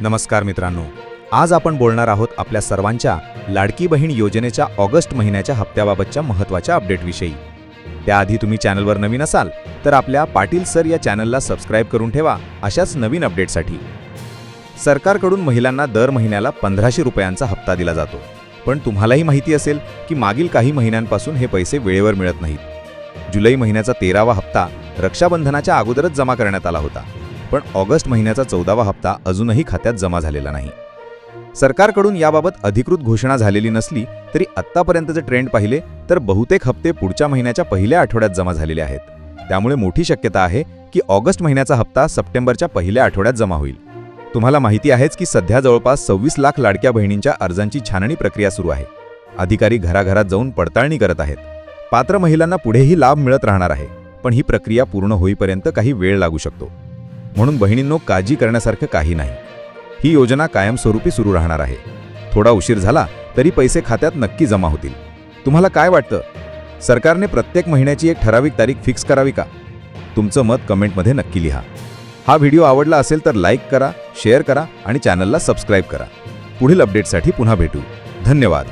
नमस्कार मित्रांनो. आज आपण बोलणार आहोत आपल्या सर्वांच्या लाडकी बहीण योजनेच्या ऑगस्ट महिन्याच्या हप्त्याबाबतच्या महत्त्वाच्या अपडेटविषयी. त्याआधी तुम्ही चॅनलवर नवीन असाल तर आपल्या पाटील सर या चॅनलला सबस्क्राईब करून ठेवा अशाच नवीन अपडेटसाठी. सरकारकडून महिलांना दर महिन्याला पंधराशे रुपयांचा हप्ता दिला जातो. पण तुम्हालाही माहिती असेल की मागील काही महिन्यांपासून हे पैसे वेळेवर मिळत नाहीत. जुलै महिन्याचा तेरावा हप्ता रक्षाबंधनाच्या अगोदरच जमा करण्यात आला होता. पण ऑगस्ट महिन्याचा चौदावा हप्ता अजूनही खात्यात जमा झालेला नाही. सरकारकडून याबाबत अधिकृत घोषणा झालेली नसली तरी आत्तापर्यंतचे ट्रेंड पाहिले तर बहुतेक हप्ते पुढच्या महिन्याच्या पहिल्या आठवड्यात जमा झालेले आहेत. त्यामुळे मोठी शक्यता आहे की ऑगस्ट महिन्याचा हप्ता सप्टेंबरच्या पहिल्या आठवड्यात जमा होईल. तुम्हाला माहिती आहेच की सध्या जवळपास सव्वीस लाख लाडक्या बहिणींच्या अर्जांची छाननी प्रक्रिया सुरू आहे. अधिकारी घराघरात जाऊन पडताळणी करत आहेत. पात्र महिलांना पुढेही लाभ मिळत राहणार आहे पण ही प्रक्रिया पूर्ण होईपर्यंत काही वेळ लागू शकतो. म्हणून बहिणींनो काळजी करण्यासारखं काही नाही. ही योजना कायमस्वरूपी सुरू राहणार आहे. थोडा उशीर झाला तरी पैसे खात्यात नक्की जमा होतील. तुम्हाला काय वाटतं? सरकारने प्रत्येक महिन्याची एक ठराविक तारीख फिक्स करावी का? तुमचं मत कमेंटमध्ये नक्की लिहा. हा व्हिडिओ आवडला असेल तर लाईक करा शेअर करा आणि चॅनलला सबस्क्राईब करा. पुढील अपडेटसाठी पुन्हा भेटू. धन्यवाद.